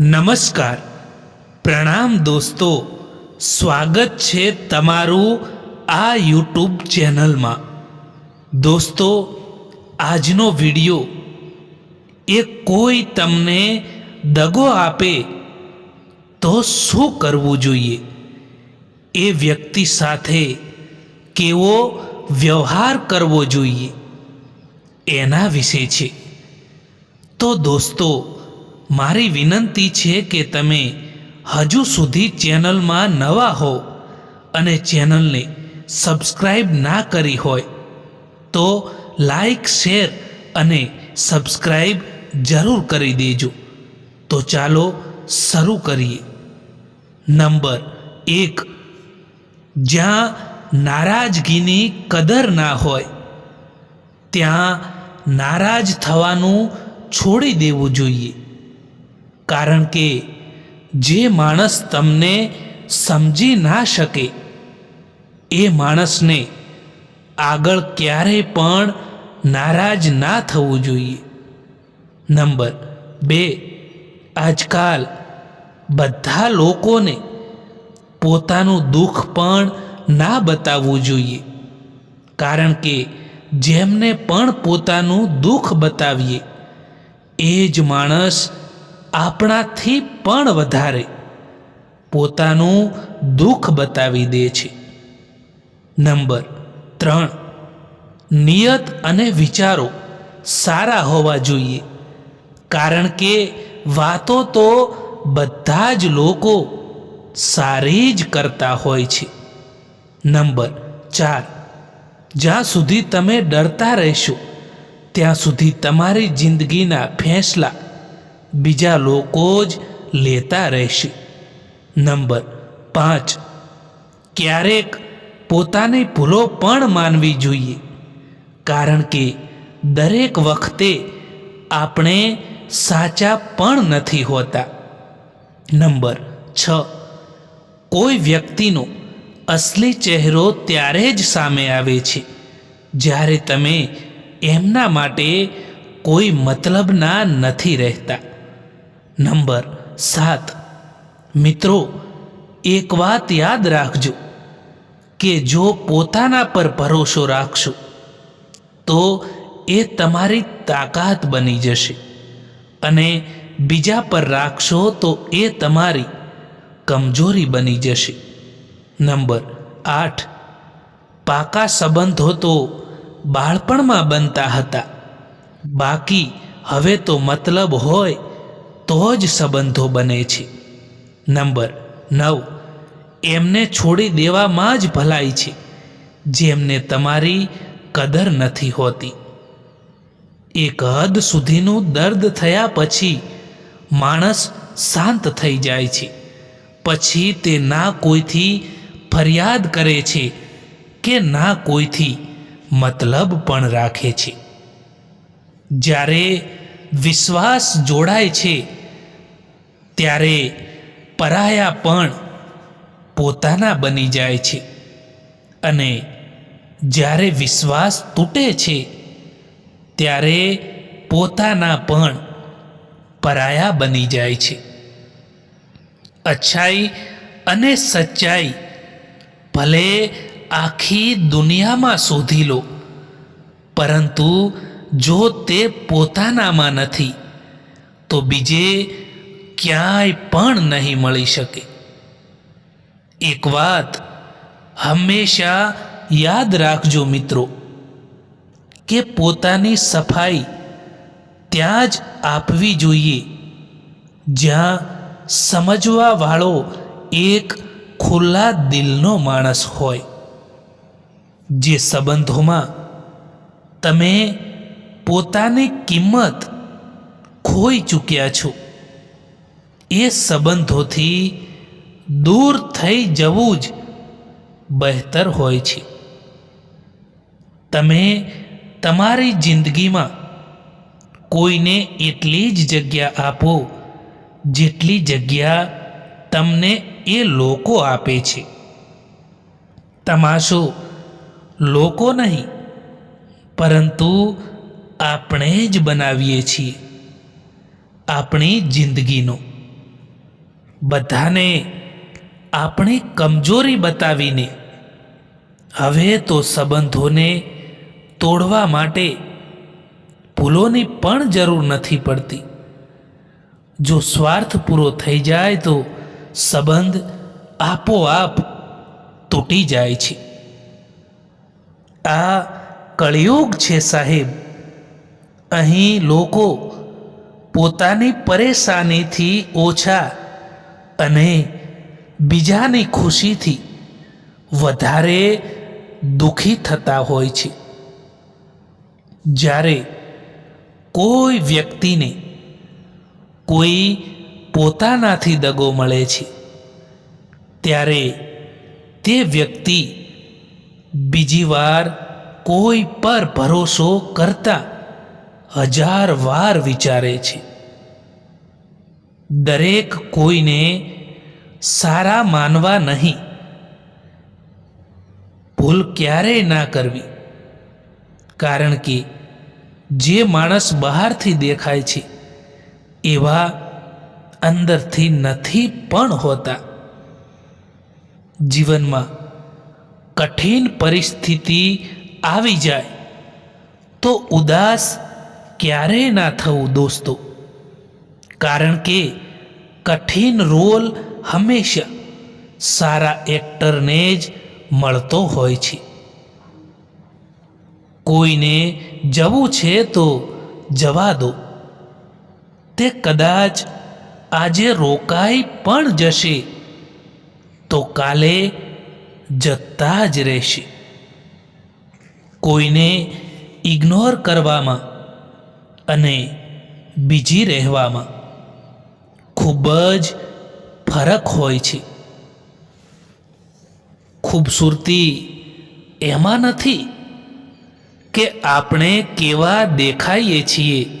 નમસ્કાર. પ્રણામ દોસ્તો. સ્વાગત છે તમારું આ યુટ્યુબ ચેનલમાં. દોસ્તો, આજનો વિડિયો, એ કોઈ તમને દગો આપે, તો શું કરવું જોઈએ? એ વ્યક્તિ સાથે કેવો વ્યવહાર કરવો જોઈએ? એના વિશે છે. તો દોસ્તો મારી વિનંતી છે કે તમે હજુ સુધી ચેનલમાં નવા હો અને ચેનલને સબસ્ક્રાઈબ ના કરી હોય તો લાઈક શેર અને સબસ્ક્રાઈબ જરૂર કરી દેજો. તો ચાલો શરૂ કરીએ. નંબર એક. જ્યાં નારાજગીની કદર ના હોય, ત્યાં નારાજ થવાનું છોડી દેવું જોઈએ. કારણ કે જે માણસ તમને સમજી ના શકે, એ માણસને આગળ ક્યારેય પણ નારાજ ના થવું જોઈએ. નંબર બે, આજકાલ બધા લોકોને પોતાનું દુઃખ પણ ના બતાવવું જોઈએ. કારણ કે જેમને પણ પોતાનું દુઃખ બતાવીએ, એ જ માણસ આપણાથી પણ વધારે પોતાનું દુઃખ બતાવી દે છે. નંબર ત્રણ, નિયત અને વિચારો સારા હોવા જોઈએ. કારણ કે વાતો તો બધા જ લોકો સારી જ કરતા હોય છે. નંબર ચાર, જ્યાં સુધી તમે ડરતા રહેશો, ત્યાં સુધી તમારી જિંદગીના ફેંસલા બીજા લોકો જ લેતા રહેશે. નંબર પાંચ. ક્યારેક પોતાની ભૂલો પણ માનવી જોઈએ. કારણ કે દરેક વખતે આપણે સાચા પણ નથી હોતા. નંબર છ. કોઈ વ્યક્તિનો અસલી ચહેરો ત્યારે જ સામે આવે છે. જ્યારે તમે એમના માટે કોઈ મતલબના નથી રહેતા. નંબર સાત. મિત્રો, એક વાત યાદ રાખજો કે જો પોતાના પર ભરોસો રાખશો, તો એ તમારી તાકાત બની જશે અને બીજા પર રાખશો તો એ તમારી કમજોરી બની જશે. નંબર આઠ. પાકા સંબંધો તો બાળપણમાં બનતા હતા. બાકી હવે તો મતલબ હોય તો જ સંબંધો બને છે. નંબર નવ. એમને છોડી દેવામાં જ ભલાઈ છે. જેમને તમારી કદર નથી હોતી. એક હદ સુધીનું દર્દ થયા પછી માણસ શાંત થઈ જાય છે. પછી તે ના કોઈથી ફરિયાદ કરે છે કે ના કોઈથી મતલબ પણ રાખે છે. જ્યારે વિશ્વાસ જોડાય છે ત્યારે પરાયા પણ પોતાના બની જાય છે. અને જ્યારે વિશ્વાસ તૂટે છે, ત્યારે પોતાના પણ પરાયા બની જાય છે. અચ્છાઈ અને સચ્ચાઈ ભલે આખી દુનિયામાં શોધી લો, પરંતુ જો તે પોતાનામાં નથી, તો બીજે ક્યાંય પણ નહીં મળી શકે. એક વાત હંમેશા યાદ રાખજો મિત્રો, કે પોતાની સફાઈ ત્યાં જ આપવી જોઈએ. જ્યાં સમજવાવાળો એક ખુલ્લા દિલનો માણસ હોય. જે સંબંધોમાં તમે પોતાની કિંમત ખોઈ ચૂક્યા છો. એ સંબંધોથી દૂર થઈ જવું જ બહેતર હોય છે. તમે તમારી જિંદગીમાં કોઈને એટલી જ જગ્યા આપો, જેટલી જગ્યા તમને એ લોકો આપે છે. તમાશો લોકો નહીં, પરંતુ આપણે જ બનાવીએ છીએ. આપણી જિંદગીનો. બધાને આપણે કમજોરી બતાવીને, હવે તો સંબંધોને તોડવા માટે ભૂલોની પણ જરૂર નથી પડતી. જો સ્વાર્થ પૂરો થઈ જાય તો સંબંધ આપોઆપ તૂટી જાય છે. આ કળિયુગ છે સાહેબ. અહીં લોકો પોતાની પરેશાનીથી ઓછા અને બીજાની ખુશીથી વધારે દુઃખી થતા હોય છે. જ્યારે કોઈ વ્યક્તિને કોઈ પોતાનાથી દગો મળે છે, ત્યારે તે વ્યક્તિ બીજી વાર કોઈ પર ભરોસો કરતા હજાર વાર વિચારે છે. દરેક કોઈને સારા માનવા નહીં. ભૂલ ક્યારેય ના કરવી. કારણ કે જે માણસ બહારથી દેખાય છે, એવા અંદરથી નથી પણ હોતા. જીવનમાં કઠિન પરિસ્થિતિ આવી જાય તો ઉદાસ ક્યારેય ના થવું દોસ્તો. કારણ કે કઠિન રોલ હંમેશા સારા એક્ટરને જ મળતો હોય છે. કોઈને જવું છે તો જવા દો. તે કદાચ આજે રોકાઈ પણ જશે તો કાલે જતા જ રહેશે. કોઈને ઇગ્નોર કરવામાં અને બીજી રહેવામાં ખૂબ જ ફરક હોય છે. ખૂબસૂરતી એમાં નથી કે આપણે કેવા દેખાઈએ છીએ.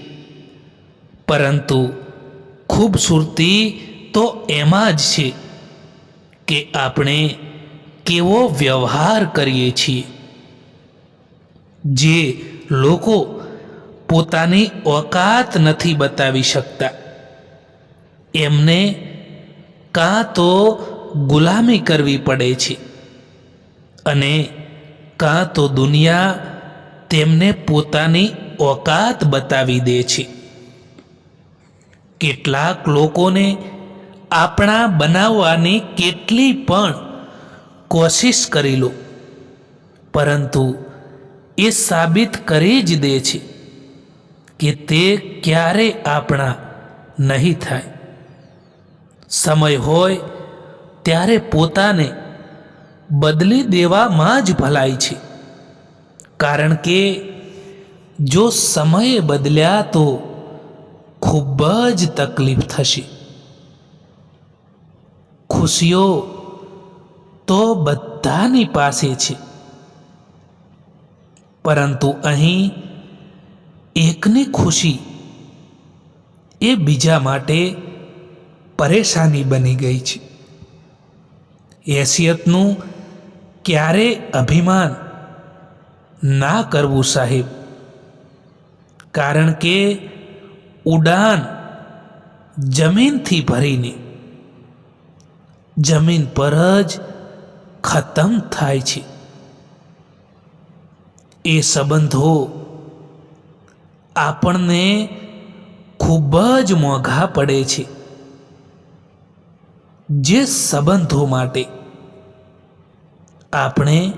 પરંતુ ખૂબસૂરતી તો એમાં જ છે કે આપણે કેવો વ્યવહાર કરીએ છીએ. જે લોકો પોતાની ઓકાત નથી બતાવી શકતા. એમને કાં તો ગુલામી કરવી પડે છે અને કાં તો દુનિયા તેમને પોતાની ઓકાત બતાવી દે છે. કેટલાક લોકોને આપણા બનાવવાની કેટલી પણ કોશિશ કરી લો, પરંતુ એ સાબિત કરી જ દે છે કે તે ક્યારે આપણા નહીં થાય. સમય હોય ત્યારે પોતાને બદલી દેવામાં જ ભલાઈ છે. કારણ કે જો સમય બદલ્યા તો ખૂબ જ તકલીફ થશે. ખુશીઓ તો બધાની પાસે છે. પરંતુ અહીં એકની ખુશી એ બીજા માટે પરેશાની બની ગઈ છે. હેસિયતનું ક્યારે અભિમાન ના કરવું સાહેબ? કારણ કે ઉડાન જમીનથી ભરીને, જમીન પર જ ખતમ થાય છે. એ સંબંધો આપણને ખૂબ જ મોંઘા પડે છે. જે સંબંધો માટે આપણે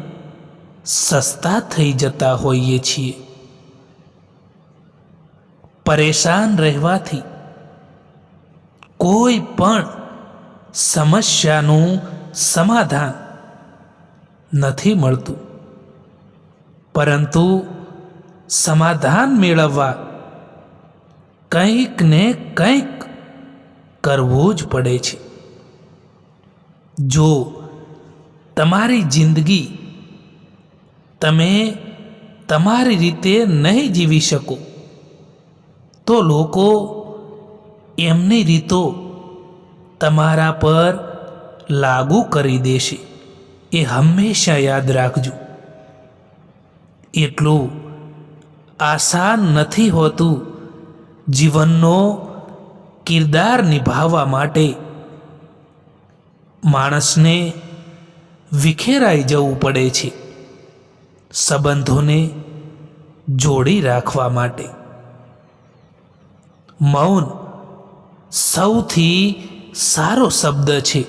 સસ્તા થઈ જતા હોઈએ છીએ. પરેશાન રહેવાથી કોઈ પણ સમસ્યાનું સમાધાન નથી મળતું. પરંતુ સમાધાન મેળવવા કંઈક ને કંઈક કરવું જ પડે છે. જો તમારી જિંદગી તમે તમારી રીતે નહીં જીવી શકો, તો લોકો એમની રીતો તમારા પર લાગુ કરી દેશે. એ હંમેશા યાદ રાખજો. એટલું આસાન નથી હોતું જીવનનો કિરદાર નિભાવવા માટે માણસને વિખેરાઈ જવું પડે છે સંબંધોને જોડી રાખવા માટે. મૌન સૌથી સારો શબ્દ છે.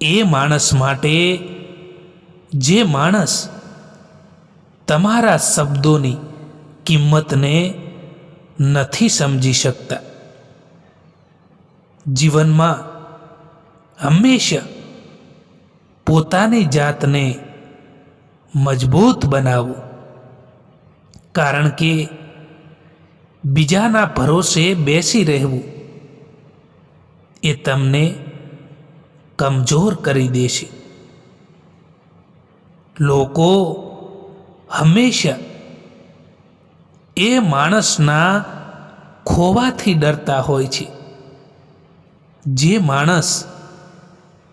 એ માણસ માટે જે માણસ તમારા શબ્દોની કિંમતને નથી સમજી શકતા. જીવનમાં હંમેશા પોતાની જાતને મજબૂત બનાવવું. કારણ કે બીજાના ભરોસે બેસી રહેવું એ તમને કમજોર કરી દેશે. લોકો હંમેશા એ માણસના ખોવાથી ડરતા હોય છે. જે માણસ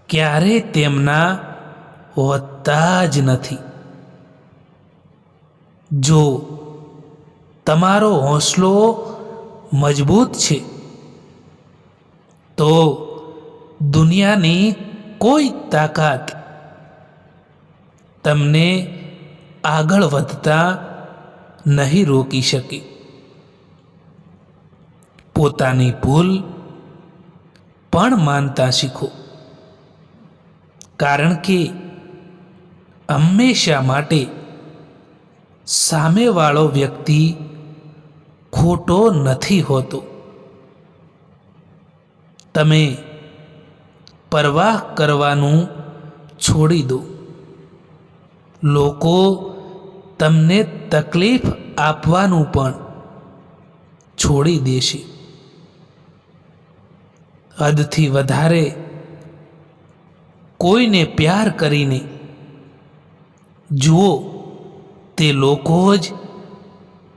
ક્યારે તેમના હોતા જ નથી. જો તમારો હોંસલો મજબૂત છે, તો દુનિયાની કોઈ તાકાત તમને આગળ વધતા નહીં રોકી શકે. પોતાની ભૂલ પણ માનતા શીખો. કારણ કે હંમેશા માટે સામેવાળો વ્યક્તિ ખોટો નથી હોતો. તમે પરવાહ કરવાનું છોડી દો. લોકો તમને તકલીફ આપવાનું પણ છોડી દેશે. હદથી વધારે કોઈને પ્યાર કરીને. જુઓ, તે લોકો જ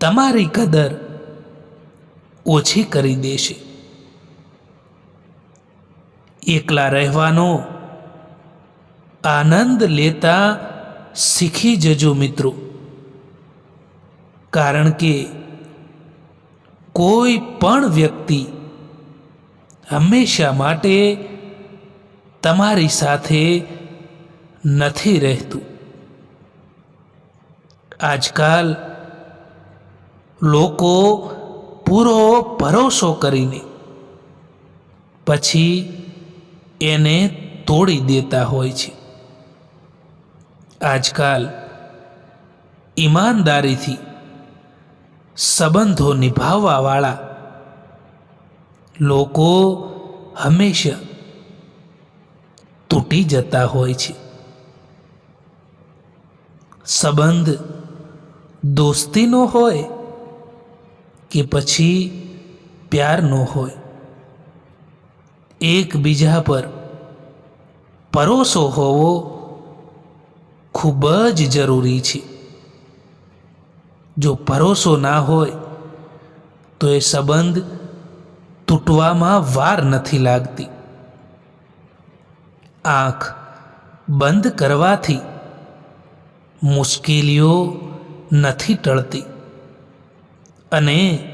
તમારી કદર ઓછી કરી દેશે. એકલા રહેવાનો આનંદ લેતા શીખી જજો મિત્રો. કારણ કે કોઈ પણ વ્યક્તિ હંમેશા માટે તમારી સાથે નથી રહેતું. આજકાલ લોકો પૂરો ભરોસો કરીને પછી એને તોડી દેતા હોય છે. આજકાલ ઈમાનદારીથી સંબંધો નિભાવવાવાળા લોકો હંમેશા તૂટી જતા હોય છે. સંબંધ દોસ્તીનો હોય કે પછી પ્યારનો હોય. એકબીજા પર પરોસો હોવો ખૂબ જ જરૂરી છે. જો ભરોસો ના હોય તો એ સંબંધ તૂટવામાં વાર નથી લાગતી. આંખ બંધ કરવાથી મુશ્કેલીઓ નથી ટળતી. અને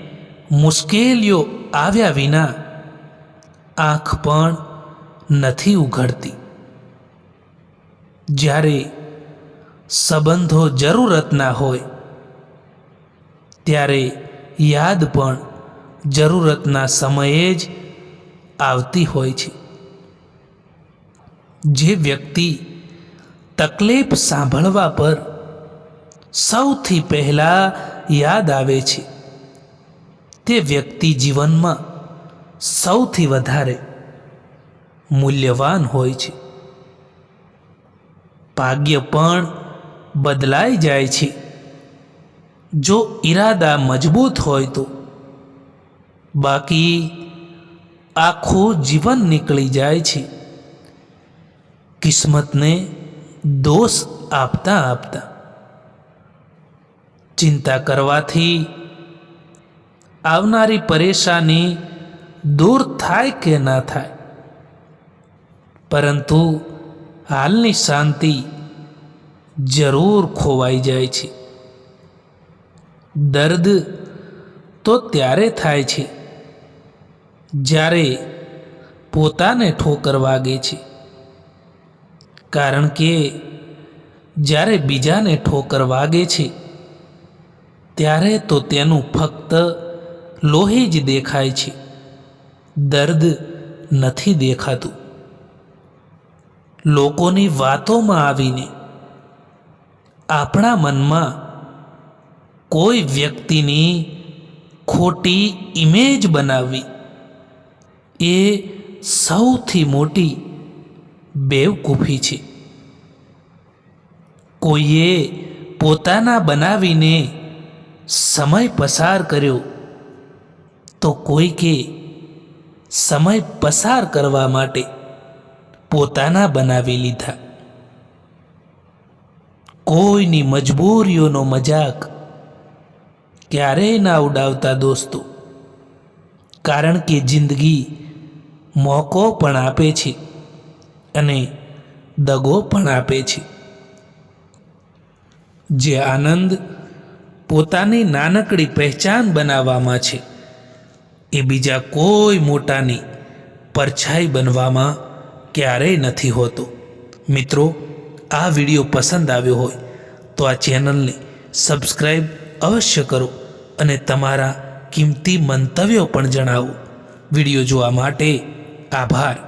મુશ્કેલીઓ આવ્યા વિના આંખ પણ નથી ઉઘડતી. જ્યારે સંબંધો જરૂરતના હોય, ત્યારે યાદ પણ જરૂરતના સમયે જ આવતી હોય છે. જે વ્યક્તિ તકલીફ સાંભળવા પર સૌથી પહેલાં યાદ આવે છે, તે વ્યક્તિ જીવનમાં સૌથી વધારે મૂલ્યવાન હોય છે. ભાગ્ય પણ બદલાઈ જાય છે. જો ઈરાદા મજબૂત હોય તો બાકી આખું જીવન નીકળી જાય છે. કિસ્મતને દોષ આપતા આપતા ચિંતા કરવાથી આવનારી પરેશાની દૂર થાય કે ના થાય પરંતુ હાલની શાંતિ જરૂર ખોવાઈ જાય છે દર્દ તો ત્યારે થાય છે જ્યારે પોતાને ઠોકર વાગે છે કારણ કે જ્યારે બીજાને ઠોકર વાગે છે, ત્યારે તો તેનું ફક્ત લોહી જ દેખાય છે. દર્દ નથી દેખાતું. લોકોની વાતોમાં આવીને આપણા મનમાં કોઈ વ્યક્તિની ખોટી ઇમેજ બનાવવી એ સૌથી મોટી બેવકૂફી છે. કોઈએ પોતાના બનાવીને સમય પસાર કર્યો તો કોઈકે સમય પસાર કરવા માટે પોતાના બનાવી લીધા. કોઈની મજબૂરીઓનો મજાક ક્યારેય ના ઉડાવતા દોસ્તો, કારણ કે જિંદગી મોકો પણ આપે છે. અને દગો પણ આપે છે. જે આનંદ પોતાની નાનકડી પહેચાન બનાવવામાં છે, એ બીજા કોઈ મોટાની પરછાઈ બનવામાં ક્યારેય નથી હોતો. મિત્રો, આ વીડિયો પસંદ આવ્યો હોય તો આ ચેનલને સબસ્ક્રાઈબ અવશ્ય કરો અને તમારા કિંમતી મંતવ્યો પણ જણાવો. વીડિયો જોવા માટે આભાર.